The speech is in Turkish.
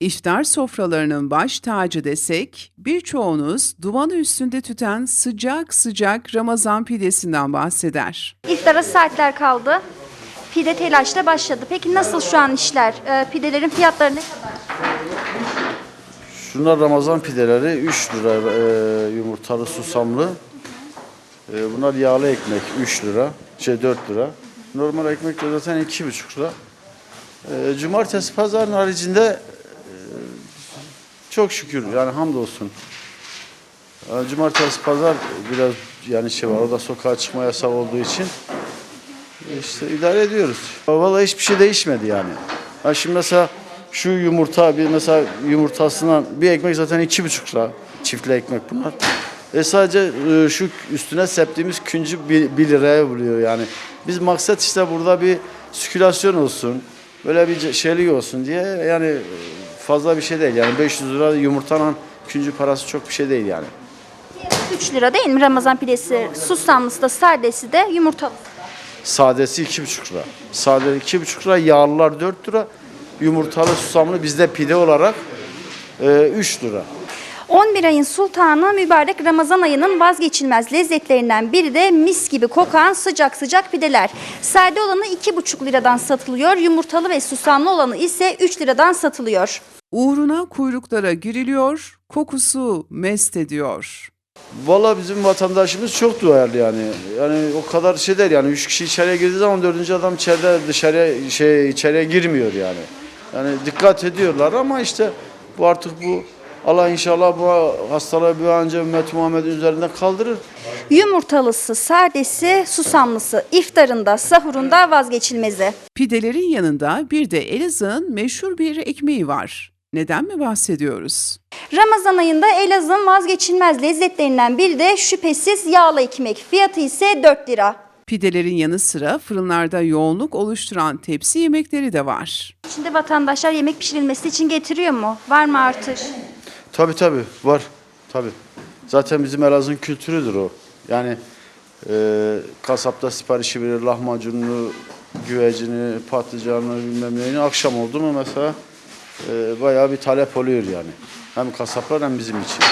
İftar sofralarının baş tacı desek, birçoğunuz dumanı üstünde tüten sıcak sıcak Ramazan pidesinden bahseder. İftara saatler kaldı. Pide telaşla başladı. Peki nasıl şu an işler? Ee, pidelerin fiyatları ne kadar? Şunlar Ramazan pideleri 3 lira e, yumurtalı susamlı. E, bunlar yağlı ekmek 3 lira, şey 4 lira. Normal ekmek de zaten 2,5 lira. E, cumartesi pazarın haricinde çok şükür yani hamdolsun. E, cumartesi pazar biraz yani şey var o da sokağa çıkma yasak olduğu için işte idare ediyoruz. Vallahi hiçbir şey değişmedi yani. Ha şimdi mesela şu yumurta bir mesela yumurtasından bir ekmek zaten iki buçuk lira. Çiftli ekmek bunlar. E sadece e, şu üstüne septiğimiz küncü bir, bir liraya buluyor yani. Biz maksat işte burada bir sükülasyon olsun. Böyle bir şeylik olsun diye yani fazla bir şey değil. Yani 500 lira yumurtanın küncü parası çok bir şey değil yani. 3 lira değil mi Ramazan pidesi? Susamlısı da sadesi de yumurtalı. Sadesi iki buçuk lira. Sade iki buçuk lira, yağlılar dört lira. Yumurtalı susamlı bizde pide olarak e, üç lira. 11 ayın sultanı mübarek Ramazan ayının vazgeçilmez lezzetlerinden biri de mis gibi kokan sıcak sıcak pideler. Sade olanı 2,5 liradan satılıyor, yumurtalı ve susamlı olanı ise 3 liradan satılıyor. Uğruna kuyruklara giriliyor, kokusu mest ediyor. Valla bizim vatandaşımız çok duyarlı yani. Yani o kadar şey değil yani. Üç kişi içeriye girdiği zaman dördüncü adam içeride dışarıya şey içeriye girmiyor yani. Yani dikkat ediyorlar ama işte bu artık bu Allah inşallah bu hastalığı bir an önce ümmet Muhammed'in üzerinden kaldırır. Yumurtalısı, sadesi, susamlısı iftarında, sahurunda vazgeçilmezi. Pidelerin yanında bir de Elazığ'ın meşhur bir ekmeği var. Neden mi bahsediyoruz? Ramazan ayında Elazığ'ın vazgeçilmez lezzetlerinden biri de şüphesiz yağlı ekmek. Fiyatı ise 4 lira. Pidelerin yanı sıra fırınlarda yoğunluk oluşturan tepsi yemekleri de var. Şimdi vatandaşlar yemek pişirilmesi için getiriyor mu? Var mı artış? Tabii tabii var. Tabii. Zaten bizim Elazığ'ın kültürüdür o. Yani e, kasapta siparişi verir lahmacununu, güvecini, patlıcanını bilmem neyini. Akşam oldu mu mesela e, bayağı bir talep oluyor yani. Hem kasaplar hem bizim için.